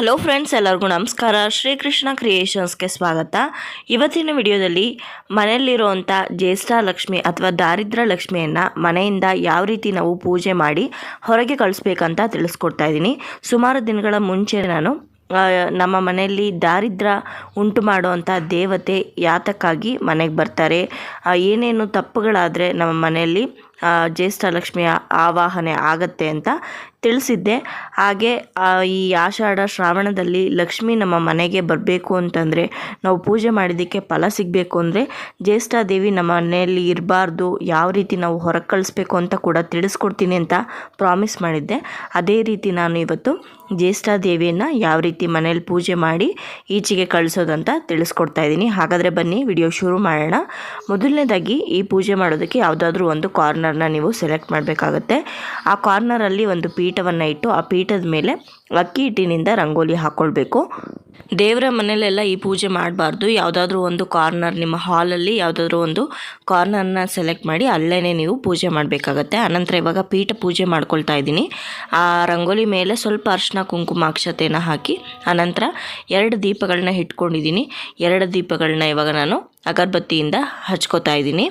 Hello friends, ಎಲ್ಲರಿಗೂ ನಮಸ್ಕಾರ. ಶ್ರೀಕೃಷ್ಣ ಕ್ರಿಯೇಷನ್ಸ್ಗೆ ಸ್ವಾಗತ. ಇವತ್ತಿನ ವಿಡಿಯೋದಲ್ಲಿ ಮನೆಯಲ್ಲಿರುವಂಥ ಜ್ಯೇಷ್ಠ ಲಕ್ಷ್ಮಿ ಅಥವಾ ದಾರಿದ್ರ ಲಕ್ಷ್ಮಿಯನ್ನು ಮನೆಯಿಂದ ಯಾವ ರೀತಿ ನಾವು ಪೂಜೆ ಮಾಡಿ ಹೊರಗೆ ಕಳಿಸ್ಬೇಕಂತ ತಿಳಿಸ್ಕೊಡ್ತಾ ಇದ್ದೀನಿ. ಸುಮಾರು ದಿನಗಳ ಮುಂಚೆ ನಾನು ನಮ್ಮ ಮನೆಯಲ್ಲಿ ದಾರಿದ್ರ ಉಂಟು ಮಾಡುವಂಥ ದೇವತೆ ಯಾತಕ್ಕಾಗಿ ಮನೆಗೆ ಬರ್ತಾರೆ ಏನೇನು ತಪ್ಪುಗಳಾದರೆ ನಮ್ಮ ಮನೆಯಲ್ಲಿ ಜ್ಯೇಷ್ಠ ಲಕ್ಷ್ಮಿಯ ಆವಾಹನೆ ಆಗತ್ತೆ ಅಂತ ತಿಳಿಸಿದ್ದೆ. ಹಾಗೆ ಈ ಆಷಾಢ ಶ್ರಾವಣದಲ್ಲಿ ಲಕ್ಷ್ಮಿ ನಮ್ಮ ಮನೆಗೆ ಬರಬೇಕು ಅಂತಂದರೆ ನಾವು ಪೂಜೆ ಮಾಡಿದ್ದಕ್ಕೆ ಫಲ ಸಿಗಬೇಕು ಅಂದರೆ ಜ್ಯೇಷ್ಠಾದೇವಿ ನಮ್ಮ ಮನೆಯಲ್ಲಿ ಇರಬಾರ್ದು, ಯಾವ ರೀತಿ ನಾವು ಹೊರಗೆ ಕಳಿಸ್ಬೇಕು ಅಂತ ಕೂಡ ತಿಳಿಸ್ಕೊಡ್ತೀನಿ ಅಂತ ಪ್ರಾಮಿಸ್ ಮಾಡಿದ್ದೆ. ಅದೇ ರೀತಿ ನಾನು ಇವತ್ತು ಜ್ಯೇಷ್ಠಾದೇವಿಯನ್ನು ಯಾವ ರೀತಿ ಮನೇಲಿ ಪೂಜೆ ಮಾಡಿ ಈಚೆಗೆ ಕಳಿಸೋದಂತ ತಿಳಿಸ್ಕೊಡ್ತಾ ಇದ್ದೀನಿ. ಹಾಗಾದರೆ ಬನ್ನಿ, ವಿಡಿಯೋ ಶುರು ಮಾಡೋಣ. ಮೊದಲನೇದಾಗಿ ಈ ಪೂಜೆ ಮಾಡೋದಕ್ಕೆ ಯಾವುದಾದ್ರೂ ಒಂದು ಕಾರ್ನರ್ನ ನೀವು ಸೆಲೆಕ್ಟ್ ಮಾಡಬೇಕಾಗತ್ತೆ. ಆ ಕಾರ್ನರಲ್ಲಿ ಒಂದು ಪೀಠವನ್ನು ಇಟ್ಟು ಆ ಪೀಠದ ಮೇಲೆ ಅಕ್ಕಿ ಹಿಟ್ಟಿನಿಂದ ರಂಗೋಲಿ ಹಾಕ್ಕೊಳ್ಬೇಕು ದೇವರ ಮನೆಯಲ್ಲೆಲ್ಲ ಈ ಪೂಜೆ ಮಾಡಬಾರ್ದು. ಯಾವುದಾದ್ರೂ ಒಂದು ಕಾರ್ನರ್ ನಿಮ್ಮ ಹಾಲಲ್ಲಿ ಯಾವುದಾದ್ರೂ ಒಂದು ಕಾರ್ನರ್ನ ಸೆಲೆಕ್ಟ್ ಮಾಡಿ ಅಲ್ಲೇ ನೀವು ಪೂಜೆ ಮಾಡಬೇಕಾಗತ್ತೆ. ಆನಂತರ ಇವಾಗ ಪೀಠ ಪೂಜೆ ಮಾಡ್ಕೊಳ್ತಾ ಇದ್ದೀನಿ. ಆ ರಂಗೋಲಿ ಮೇಲೆ ಸ್ವಲ್ಪ ಅರಿಶಿನ ಕುಂಕುಮ ಅಕ್ಷತೆಯನ್ನು ಹಾಕಿ ಆನಂತರ ಎರಡು ದೀಪಗಳನ್ನ ಇಟ್ಕೊಂಡಿದ್ದೀನಿ ಎರಡು ದೀಪಗಳನ್ನ ಇವಾಗ ನಾನು ಅಗರಬತ್ತಿಯಿಂದ ಹಚ್ಕೋತಾ ಇದ್ದೀನಿ.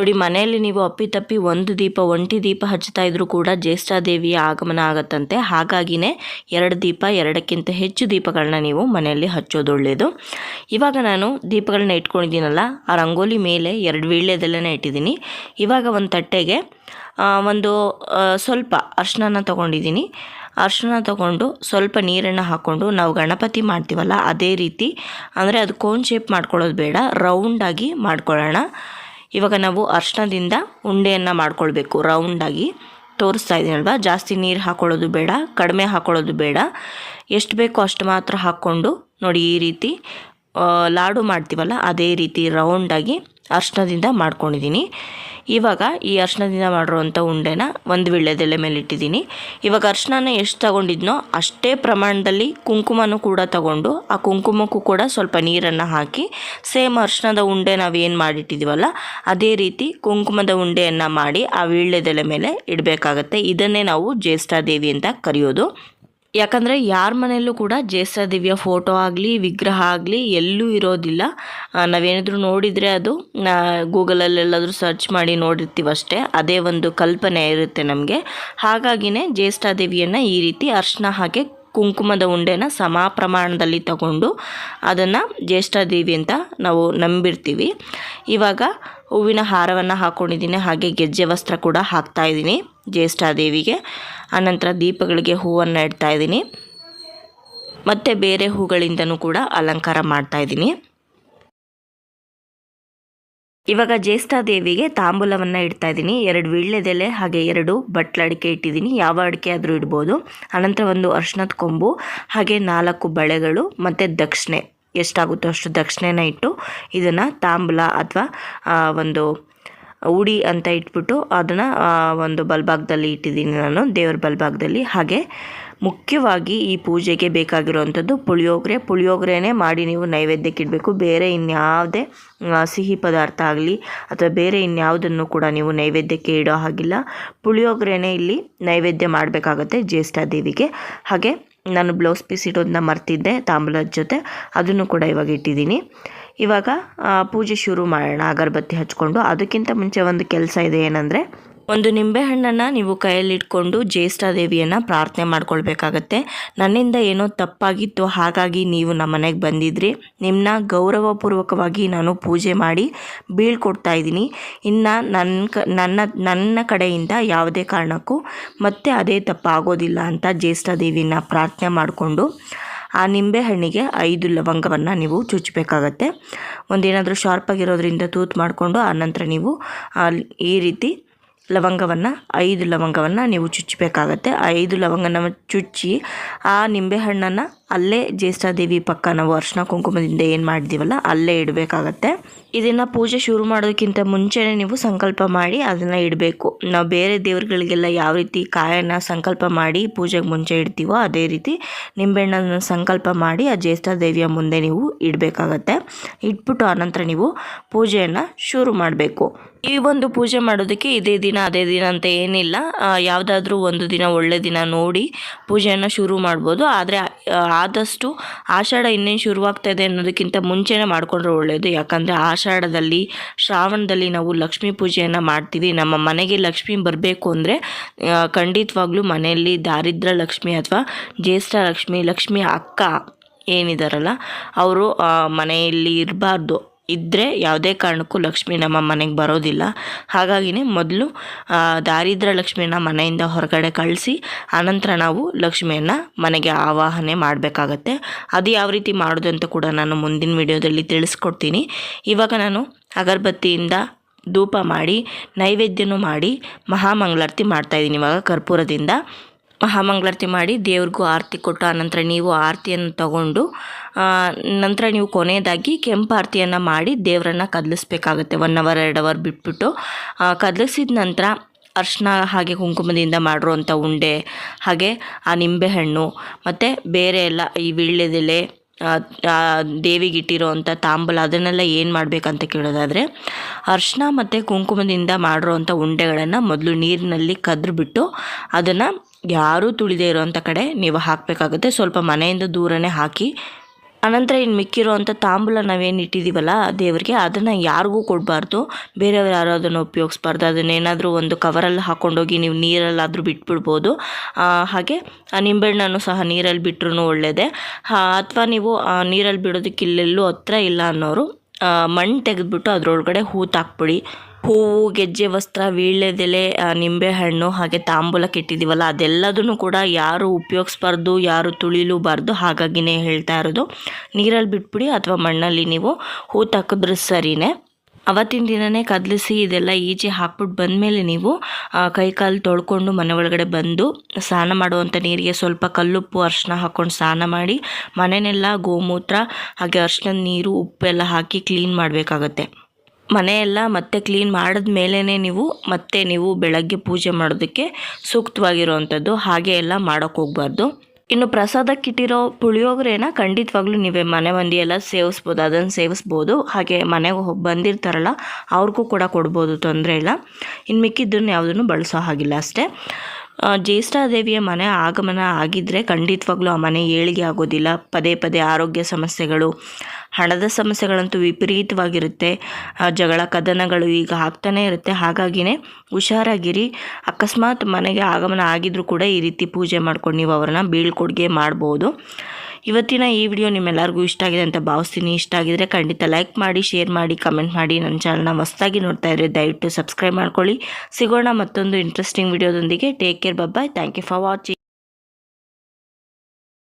ನೋಡಿ, ಮನೆಯಲ್ಲಿ ನೀವು ಅಪ್ಪಿತಪ್ಪಿ ಒಂದು ದೀಪ, ಒಂಟಿ ದೀಪ ಹಚ್ಚುತ್ತಾ ಇದ್ರೂ ಕೂಡ ಜ್ಯೇಷ್ಠಾದೇವಿಯ ಆಗಮನ ಆಗತ್ತಂತೆ. ಹಾಗಾಗಿನೇ ಎರಡು ದೀಪ, ಎರಡಕ್ಕಿಂತ ಹೆಚ್ಚು ದೀಪಗಳನ್ನ ನೀವು ಮನೆಯಲ್ಲಿ ಹಚ್ಚೋದು ಒಳ್ಳೆಯದು ಇವಾಗ ನಾನು ದೀಪಗಳನ್ನ ಇಟ್ಕೊಂಡಿದ್ದೀನಲ್ಲ, ಆ ರಂಗೋಲಿ ಮೇಲೆ ಎರಡು ವೀಳ್ಯದಲ್ಲೇ ಇಟ್ಟಿದ್ದೀನಿ. ಇವಾಗ ಒಂದು ತಟ್ಟೆಗೆ ಒಂದು ಸ್ವಲ್ಪ ಅರ್ಶಿನ ತೊಗೊಂಡಿದ್ದೀನಿ. ಅರ್ಶಿನ ತಗೊಂಡು ಸ್ವಲ್ಪ ನೀರನ್ನು ಹಾಕ್ಕೊಂಡು ನಾವು ಗಣಪತಿ ಮಾಡ್ತೀವಲ್ಲ, ಅದೇ ರೀತಿ. ಅಂದರೆ ಅದು ಕೋನ್ ಶೇಪ್ ಮಾಡ್ಕೊಳ್ಳೋದು ಬೇಡ ರೌಂಡಾಗಿ ಮಾಡ್ಕೊಳ್ಳೋಣ. ಇವಾಗ ನಾವು ಅರ್ಶಿನದಿಂದ ಉಂಡೆಯನ್ನು ಮಾಡ್ಕೊಳ್ಬೇಕು. ರೌಂಡಾಗಿ ತೋರಿಸ್ತಾ ಇದ್ದೀನಲ್ವ ಜಾಸ್ತಿ ನೀರು ಹಾಕ್ಕೊಳ್ಳೋದು ಬೇಡ, ಕಡಿಮೆ ಹಾಕ್ಕೊಳ್ಳೋದು ಬೇಡ. ಎಷ್ಟು ಬೇಕೋ ಅಷ್ಟು ಮಾತ್ರ ಹಾಕ್ಕೊಂಡು ನೋಡಿ ಈ ರೀತಿ ಲಾಡು ಮಾಡ್ತೀವಲ್ಲ, ಅದೇ ರೀತಿ ರೌಂಡಾಗಿ ಅರ್ಶಿನದಿಂದ ಮಾಡ್ಕೊಂಡಿದ್ದೀನಿ. ಇವಾಗ ಈ ಅರ್ಶಿನದಿಂದ ಮಾಡಿರೋವಂಥ ಉಂಡೆನ ಒಂದು ವೀಳ್ಯದೆಲೆ ಮೇಲೆ ಇಟ್ಟಿದ್ದೀನಿ. ಇವಾಗ ಅರ್ಶಿನ ಎಷ್ಟು ತಗೊಂಡಿದ್ನೋ ಅಷ್ಟೇ ಪ್ರಮಾಣದಲ್ಲಿ ಕುಂಕುಮನೂ ಕೂಡ ತಗೊಂಡು ಆ ಕುಂಕುಮಕ್ಕೂ ಕೂಡ ಸ್ವಲ್ಪ ನೀರನ್ನು ಹಾಕಿ ಸೇಮ್ ಅರ್ಶಿನದ ಉಂಡೆ ನಾವೇನು ಮಾಡಿಟ್ಟಿದ್ದೀವಲ್ಲ ಅದೇ ರೀತಿ ಕುಂಕುಮದ ಉಂಡೆಯನ್ನು ಮಾಡಿ ಆ ವೀಳ್ಯದೆಲೆ ಮೇಲೆ ಇಡಬೇಕಾಗತ್ತೆ. ಇದನ್ನೇ ನಾವು ಜ್ಯೇಷ್ಠಾದೇವಿ ಅಂತ ಕರೆಯೋದು. ಯಾಕಂದರೆ ಯಾರ ಮನೆಯಲ್ಲೂ ಕೂಡ ಜ್ಯೇಷ್ಠ ದೇವಿಯ ಫೋಟೋ ಆಗಲಿ, ವಿಗ್ರಹ ಆಗಲಿ ಎಲ್ಲೂ ಇರೋದಿಲ್ಲ. ನಾವೇನಾದರೂ ನೋಡಿದರೆ ಅದು ಗೂಗಲಲ್ಲೆಲ್ಲಾದರೂ ಸರ್ಚ್ ಮಾಡಿ ನೋಡಿರ್ತೀವಷ್ಟೇ ಅದೇ ಒಂದು ಕಲ್ಪನೆ ಇರುತ್ತೆ ನಮಗೆ. ಹಾಗಾಗಿನೇ ಜ್ಯೇಷ್ಠ ದೇವಿಯನ್ನು ಈ ರೀತಿ ಅರ್ಶನ ಹಾಗೆ ಕುಂಕುಮದ ಉಂಡೆನ ಸಮ ಪ್ರಮಾಣದಲ್ಲಿ ತಗೊಂಡು ಅದನ್ನು ಜ್ಯೇಷ್ಠ ದೇವಿ ಅಂತ ನಾವು ನಂಬಿರ್ತೀವಿ. ಇವಾಗ ಹೂವಿನ ಹಾರವನ್ನು ಹಾಕ್ಕೊಂಡಿದ್ದೀನಿ ಹಾಗೆ ಗೆಜ್ಜೆ ವಸ್ತ್ರ ಕೂಡ ಹಾಕ್ತಾ ಇದ್ದೀನಿ ಜ್ಯೇಷ್ಠ ದೇವಿಗೆ ಆನಂತರ ದೀಪಗಳಿಗೆ ಹೂವನ್ನು ಇಡ್ತಾ ಇದ್ದೀನಿ. ಮತ್ತು ಬೇರೆ ಹೂಗಳಿಂದನೂ ಕೂಡ ಅಲಂಕಾರ ಮಾಡ್ತಾ ಇದ್ದೀನಿ. ಇವಾಗ ಜ್ಯೇಷ್ಠಾದೇವಿಗೆ ತಾಂಬೂಲವನ್ನು ಇಡ್ತಾ ಇದ್ದೀನಿ. ಎರಡು ವೀಳ್ಯದೆಲೆ ಹಾಗೆ ಎರಡು ಬಟ್ಲ ಅಡಿಕೆ ಇಟ್ಟಿದ್ದೀನಿ. ಯಾವ ಅಡಿಕೆ ಆದರೂ ಇಡ್ಬೋದು. ಅನಂತರ ಒಂದು ಅರ್ಶಿನದ ಕೊಂಬು, ಹಾಗೆ ನಾಲ್ಕು ಬಳೆಗಳು, ಮತ್ತು ದಕ್ಷಿಣೆ. ಎಷ್ಟಾಗುತ್ತೋ ಅಷ್ಟು ದಕ್ಷಿಣೆನ ಇಟ್ಟು ಇದನ್ನು ತಾಂಬೂಲ ಅಥವಾ ಒಂದು ಉಡಿ ಅಂತ ಇಟ್ಬಿಟ್ಟು ಅದನ್ನು ಒಂದು ಬಲ್ಭಾಗದಲ್ಲಿ ಇಟ್ಟಿದ್ದೀನಿ ನಾನು, ದೇವ್ರ ಬಲ್ಭಾಗದಲ್ಲಿ. ಹಾಗೆ ಮುಖ್ಯವಾಗಿ ಈ ಪೂಜೆಗೆ ಬೇಕಾಗಿರುವಂಥದ್ದು ಪುಳಿಯೋಗರೆ. ಪುಳಿಯೋಗರೆನೇ ಮಾಡಿ ನೀವು ನೈವೇದ್ಯಕ್ಕೆ ಇಡಬೇಕು. ಬೇರೆ ಇನ್ಯಾವುದೇ ಸಿಹಿ ಪದಾರ್ಥ ಆಗಲಿ ಅಥವಾ ಬೇರೆ ಇನ್ಯಾವುದನ್ನು ಕೂಡ ನೀವು ನೈವೇದ್ಯಕ್ಕೆ ಇಡೋ ಹಾಗಿಲ್ಲ. ಪುಳಿಯೋಗರೆನೇ ಇಲ್ಲಿ ನೈವೇದ್ಯ ಮಾಡಬೇಕಾಗತ್ತೆ ಜ್ಯೇಷ್ಠ ದೇವಿಗೆ ಹಾಗೆ ನಾನು ಬ್ಲೌಸ್ ಪೀಸ್ ಇಡೋದನ್ನ ಮರ್ತಿದ್ದೆ ತಾಂಬೂಲದ ಜೊತೆ. ಅದನ್ನು ಕೂಡ ಇವಾಗ ಇಟ್ಟಿದ್ದೀನಿ. ಇವಾಗ ಪೂಜೆ ಶುರು ಮಾಡೋಣ, ಅಗರಬತ್ತಿ ಹಚ್ಕೊಂಡು. ಅದಕ್ಕಿಂತ ಮುಂಚೆ ಒಂದು ಕೆಲಸ ಇದೆ ಏನಂದರೆ ಒಂದು ನಿಂಬೆಹಣ್ಣನ್ನು ನೀವು ಕೈಯಲ್ಲಿಟ್ಕೊಂಡು ಜ್ಯೇಷ್ಠ ದೇವಿಯನ್ನು ಪ್ರಾರ್ಥನೆ ಮಾಡ್ಕೊಳ್ಬೇಕಾಗತ್ತೆ. ನನ್ನಿಂದ ಏನೋ ತಪ್ಪಾಗಿತ್ತು ಹಾಗಾಗಿ ನೀವು ನಮ್ಮ ಮನೆಗೆ ಬಂದಿದ್ರಿ. ನಿಮ್ಮನ್ನ ಗೌರವಪೂರ್ವಕವಾಗಿ ನಾನು ಪೂಜೆ ಮಾಡಿ ಬೀಳ್ಕೊಡ್ತಾ ಇದ್ದೀನಿ. ಇನ್ನು ನನ್ನ ನನ್ನ ನನ್ನ ಕಡೆಯಿಂದ ಯಾವುದೇ ಕಾರಣಕ್ಕೂ ಮತ್ತೆ ಅದೇ ತಪ್ಪಾಗೋದಿಲ್ಲ ಅಂತ ಜ್ಯೇಷ್ಠ ದೇವಿನ ಪ್ರಾರ್ಥನೆ ಮಾಡಿಕೊಂಡು ಆ ನಿಂಬೆಹಣ್ಣಿಗೆ ಐದು ಲವಂಗವನ್ನು ನೀವು ಚುಚ್ಚಬೇಕಾಗತ್ತೆ ಒಂದೇನಾದರೂ ಶಾರ್ಪಾಗಿರೋದ್ರಿಂದ ತೂತು ಮಾಡಿಕೊಂಡು ಆನಂತರ ನೀವು ಆ ಈ ರೀತಿ ಲವಂಗವನ್ನು ಐದು ಲವಂಗವನ್ನು ನೀವು ಚುಚ್ಚಬೇಕಾಗತ್ತೆ. ಐದು ಲವಂಗನ ಚುಚ್ಚಿ ಆ ನಿಂಬೆಹಣ್ಣನ್ನು ಅಲ್ಲೇ ಜ್ಯೇಷ್ಠಾದೇವಿ ಪಕ್ಕ ನಾವು ಅರ್ಶಿನ ಕುಂಕುಮದಿಂದ ಏನು ಮಾಡಿದ್ದೀವಲ್ಲ ಅಲ್ಲೇ ಇಡಬೇಕಾಗತ್ತೆ. ಇದನ್ನು ಪೂಜೆ ಶುರು ಮಾಡೋದಕ್ಕಿಂತ ಮುಂಚೆನೇ ನೀವು ಸಂಕಲ್ಪ ಮಾಡಿ ಅದನ್ನು ಇಡಬೇಕು. ನಾವು ಬೇರೆ ದೇವ್ರುಗಳಿಗೆಲ್ಲ ಯಾವ ರೀತಿ ಕಾಯನ್ನು ಸಂಕಲ್ಪ ಮಾಡಿ ಪೂಜೆಗೆ ಮುಂಚೆ ಇಡ್ತೀವೋ ಅದೇ ರೀತಿ ನಿಂಬೆಹಣ್ಣನ್ನು ಸಂಕಲ್ಪ ಮಾಡಿ ಆ ಜ್ಯೇಷ್ಠಾದೇವಿಯ ಮುಂದೆ ನೀವು ಇಡಬೇಕಾಗತ್ತೆ. ಇಟ್ಬಿಟ್ಟು ಆನಂತರ ನೀವು ಪೂಜೆಯನ್ನು ಶುರು ಮಾಡಬೇಕು. ಈ ಒಂದು ಪೂಜೆ ಮಾಡೋದಕ್ಕೆ ಇದೇ ದಿನ, ಅದೇ ದಿನ ಅಂತ ಏನಿಲ್ಲ. ಯಾವುದಾದ್ರೂ ಒಂದು ದಿನ ಒಳ್ಳೆ ದಿನ ನೋಡಿ ಪೂಜೆಯನ್ನು ಶುರು ಮಾಡ್ಬೋದು. ಆದರೆ ಆದಷ್ಟು ಆಷಾಢ ಇನ್ನೇನು ಶುರುವಾಗ್ತಾ ಇದೆ ಅನ್ನೋದಕ್ಕಿಂತ ಮುಂಚೆನೇ ಮಾಡಿಕೊಂಡ್ರೆ ಒಳ್ಳೆಯದು ಯಾಕಂದರೆ ಆಷಾಢದಲ್ಲಿ, ಶ್ರಾವಣದಲ್ಲಿ ನಾವು ಲಕ್ಷ್ಮೀ ಪೂಜೆಯನ್ನು ಮಾಡ್ತೀವಿ. ನಮ್ಮ ಮನೆಗೆ ಲಕ್ಷ್ಮಿ ಬರಬೇಕು ಅಂದರೆ ಖಂಡಿತವಾಗ್ಲೂ ಮನೆಯಲ್ಲಿ ದಾರಿದ್ರ ಲಕ್ಷ್ಮಿ ಅಥವಾ ಜ್ಯೇಷ್ಠ ಲಕ್ಷ್ಮಿ ಲಕ್ಷ್ಮಿ ಅಕ್ಕ ಏನಿದಾರಲ್ಲ, ಅವರು ಮನೆಯಲ್ಲಿ ಇರಬಾರ್ದು. ಇದ್ದರೆ ಯಾವುದೇ ಕಾರಣಕ್ಕೂ ಲಕ್ಷ್ಮಿ ನಮ್ಮ ಮನೆಗೆ ಬರೋದಿಲ್ಲ. ಹಾಗಾಗಿನೇ ಮೊದಲು ದಾರಿದ್ರ ಲಕ್ಷ್ಮಿಯನ್ನ ಮನೆಯಿಂದ ಹೊರಗಡೆ ಕಳಿಸಿ, ಆನಂತರ ನಾವು ಲಕ್ಷ್ಮಿಯನ್ನು ಮನೆಗೆ ಆವಾಹನೆ ಮಾಡಬೇಕಾಗತ್ತೆ. ಅದು ಯಾವ ರೀತಿ ಮಾಡೋದು ಅಂತ ಕೂಡ ನಾನು ಮುಂದಿನ ವಿಡಿಯೋದಲ್ಲಿ ತಿಳಿಸ್ಕೊಡ್ತೀನಿ. ಇವಾಗ ನಾನು ಅಗರಬತ್ತಿಯಿಂದ ಧೂಪ ಮಾಡಿ, ನೈವೇದ್ಯನೂ ಮಾಡಿ, ಮಹಾಮಂಗಳಾರತಿ ಮಾಡ್ತಾಯಿದ್ದೀನಿ ಇವಾಗ ಕರ್ಪೂರದಿಂದ. ಮಹಾಮಂಗಳಾರತಿ ಮಾಡಿ ದೇವ್ರಿಗೂ ಆರತಿ ಕೊಟ್ಟು ಆನಂತರ ನೀವು ಆರತಿಯನ್ನು ತಗೊಂಡು ನಂತರ ನೀವು ಕೊನೆಯದಾಗಿ ಕೆಂಪು ಆರತಿಯನ್ನು ಮಾಡಿ ದೇವರನ್ನು ಕದಲಿಸ್ಬೇಕಾಗುತ್ತೆ. ಒನ್ ಅವರ್ ಎರಡು ಅವರ್ ಬಿಟ್ಬಿಟ್ಟು ಕದಲಿಸಿದ ನಂತರ ಅರ್ಶಿನ ಹಾಗೆ ಕುಂಕುಮದಿಂದ ಮಾಡಿರುವಂಥ ಉಂಡೆ, ಹಾಗೆ ಆ ನಿಂಬೆಹಣ್ಣು, ಮತ್ತು ಬೇರೆ ಎಲ್ಲ ಈ ವೀಳ್ಯದೆಲೆ ದೇವಿಗಿಟ್ಟಿರೋ ಅಂಥ ತಾಂಬೂಲ, ಅದನ್ನೆಲ್ಲ ಏನು ಮಾಡಬೇಕಂತ ಕೇಳೋದಾದರೆ, ಅರ್ಶಿನ ಮತ್ತು ಕುಂಕುಮದಿಂದ ಮಾಡಿರೋವಂಥ ಉಂಡೆಗಳನ್ನು ಮೊದಲು ನೀರಿನಲ್ಲಿ ಕದ್ರಿಬಿಟ್ಟು, ಅದನ್ನು ಯಾರೂ ತುಳಿದೇ ಇರೋವಂಥ ಕಡೆ ನೀವು ಹಾಕಬೇಕಾಗುತ್ತೆ. ಸ್ವಲ್ಪ ಮನೆಯಿಂದ ದೂರನೇ ಹಾಕಿ. ಅನಂತರ ಇನ್ನು ಮಿಕ್ಕಿರೋ ಅಂಥ ತಾಂಬೂಲ ನಾವೇನು ಇಟ್ಟಿದ್ದೀವಲ್ಲ ದೇವರಿಗೆ ಅದನ್ನು ಯಾರಿಗೂ ಕೊಡಬಾರ್ದು. ಬೇರೆಯವ್ರು ಯಾರು ಅದನ್ನು ಉಪಯೋಗಿಸ್ಬಾರ್ದು. ಅದನ್ನೇನಾದರೂ ಒಂದು ಕವರಲ್ಲಿ ಹಾಕ್ಕೊಂಡೋಗಿ ನೀವು ನೀರಲ್ಲಾದರೂ ಬಿಟ್ಬಿಡ್ಬೋದು. ಹಾಗೆ, ಆ, ನಿಂಬೆಹಣ್ಣನ್ನು ಸಹ ನೀರಲ್ಲಿ ಬಿಟ್ಟರು ಒಳ್ಳೆಯದೇ ಅಥವಾ ನೀವು ನೀರಲ್ಲಿ ಬಿಡೋದಕ್ಕೆ ಇಲ್ಲೆಲ್ಲೂ ಹತ್ರ ಇಲ್ಲ ಅನ್ನೋರು ಮಣ್ಣು ತೆಗೆದ್ಬಿಟ್ಟು ಅದರೊಳಗಡೆ ಹೂತಾಕ್ಬಿಡಿ. ಹೂವು, ಗೆಜ್ಜೆ, ವಸ್ತ್ರ ವೀಳ್ಯದೆಲೆ ನಿಂಬೆಹಣ್ಣು ಹಾಗೆ ತಾಂಬೂಲಕ್ಕೆ ಇಟ್ಟಿದ್ದೀವಲ್ಲ ಅದೆಲ್ಲದನ್ನು ಕೂಡ ಯಾರು ಉಪಯೋಗಿಸ್ಬಾರ್ದು, ಯಾರು ತುಳಿಲೂಬಾರ್ದು ಹಾಗಾಗಿನೇ ಹೇಳ್ತಾ ಇರೋದು. ನೀರಲ್ಲಿ ಬಿಟ್ಬಿಡಿ ಅಥವಾ ಮಣ್ಣಲ್ಲಿ ನೀವು ಹೂ ತಕ್ಕಿದ್ರೆ ಸರಿನೇ. ಅವತ್ತಿನ ದಿನನೇ ಕದಲಿಸಿ ಇದೆಲ್ಲ ಈಜಿ ಹಾಕ್ಬಿಟ್ಟು ಬಂದಮೇಲೆ ನೀವು ಕೈ ಕಾಲು ತೊಳ್ಕೊಂಡು ಮನೆ ಒಳಗಡೆ ಬಂದು ಸ್ನಾನ ಮಾಡುವಂಥ ನೀರಿಗೆ ಸ್ವಲ್ಪ ಕಲ್ಲುಪ್ಪು ಅರ್ಶಿನ ಹಾಕ್ಕೊಂಡು ಸ್ನಾನ ಮಾಡಿ, ಮನೆಯೆಲ್ಲ ಗೋಮೂತ್ರ, ಹಾಗೆ ಅರ್ಶಿನದ ನೀರು, ಉಪ್ಪೆಲ್ಲ ಹಾಕಿ ಕ್ಲೀನ್ ಮಾಡಬೇಕಾಗತ್ತೆ. ಮನೆಯೆಲ್ಲ ಮತ್ತೆ ಕ್ಲೀನ್ ಮಾಡಿದ ಮೇಲೇ ನೀವು ಮತ್ತೆ ನೀವು ಬೆಳಗ್ಗೆ ಪೂಜೆ ಮಾಡೋದಕ್ಕೆ ಸೂಕ್ತವಾಗಿರುವಂಥದ್ದು. ಹಾಗೆ ಎಲ್ಲ ಮಾಡೋಕ್ಕೆ ಹೋಗ್ಬಾರ್ದು. ಇನ್ನು ಪ್ರಸಾದಕ್ಕಿಟ್ಟಿರೋ ಪುಳಿಯೋಗರೆನ ಖಂಡಿತವಾಗ್ಲೂ ನೀವೇ ಮನೆ ಮಂದಿ ಎಲ್ಲ ಸೇವಿಸ್ಬೋದು, ಅದನ್ನು ಸೇವಿಸ್ಬೋದು. ಹಾಗೆ ಮನೆಗೆ ಹೋಗಿ ಬಂದಿರ್ತಾರಲ್ಲ, ಅವ್ರಿಗೂ ಕೂಡ ಕೊಡ್ಬೋದು ತೊಂದರೆ ಇಲ್ಲ. ಇನ್ನು ಮಿಕ್ಕಿದ್ದನ್ನು ಯಾವುದನ್ನು ಬಳಸೋ ಹಾಗಿಲ್ಲ ಅಷ್ಟೇ. ಜ್ಯೇಷ್ಠಾದೇವಿಯ ಮನೆ ಆಗಮನ ಆಗಿದ್ದರೆ ಖಂಡಿತವಾಗ್ಲೂ ಆ ಮನೆ ಏಳಿಗೆ ಆಗೋದಿಲ್ಲ. ಪದೇ ಪದೇ ಆರೋಗ್ಯ ಸಮಸ್ಯೆಗಳು, ಹಣದ ಸಮಸ್ಯೆಗಳಂತೂ ವಿಪರೀತವಾಗಿರುತ್ತೆ. ಜಗಳ ಕದನಗಳು ಈಗ ಆಗ್ತಾನೇ ಇರುತ್ತೆ. ಹಾಗಾಗಿನೇ ಹುಷಾರಾಗಿರಿ. ಅಕಸ್ಮಾತ್ ಮನೆಗೆ ಆಗಮನ ಆಗಿದ್ರೂ ಕೂಡ ಈ ರೀತಿ ಪೂಜೆ ಮಾಡ್ಕೊಂಡು ನೀವು ಅವ್ರನ್ನ ಬೀಳ್ಕೊಡುಗೆ ಮಾಡ್ಬೋದು. ಇವತ್ತಿನ ಈ ವಿಡಿಯೋ ನಿಮ್ಮೆಲ್ಲರಿಗೂ ಇಷ್ಟ ಆಗಿದೆ ಅಂತ ಭಾವಿಸ್ತೀನಿ. ಇಷ್ಟ ಆಗಿದ್ರೆ ಖಂಡಿತ ಲೈಕ್ ಮಾಡಿ ಶೇರ್ ಮಾಡಿ ಕಮೆಂಟ್ ಮಾಡಿ. ನನ್ನ ಚಾನಲ್ನ ಹೊಸದಾಗಿ ನೋಡ್ತಾ ಇದ್ರೆ ದಯವಿಟ್ಟು ಸಬ್ಸ್ಕ್ರೈಬ್ ಮಾಡ್ಕೊಳ್ಳಿ. ಸಿಗೋಣ ಮತ್ತೊಂದು interesting ವಿಡಿಯೋದೊಂದಿಗೆ take care bye bye thank you for watching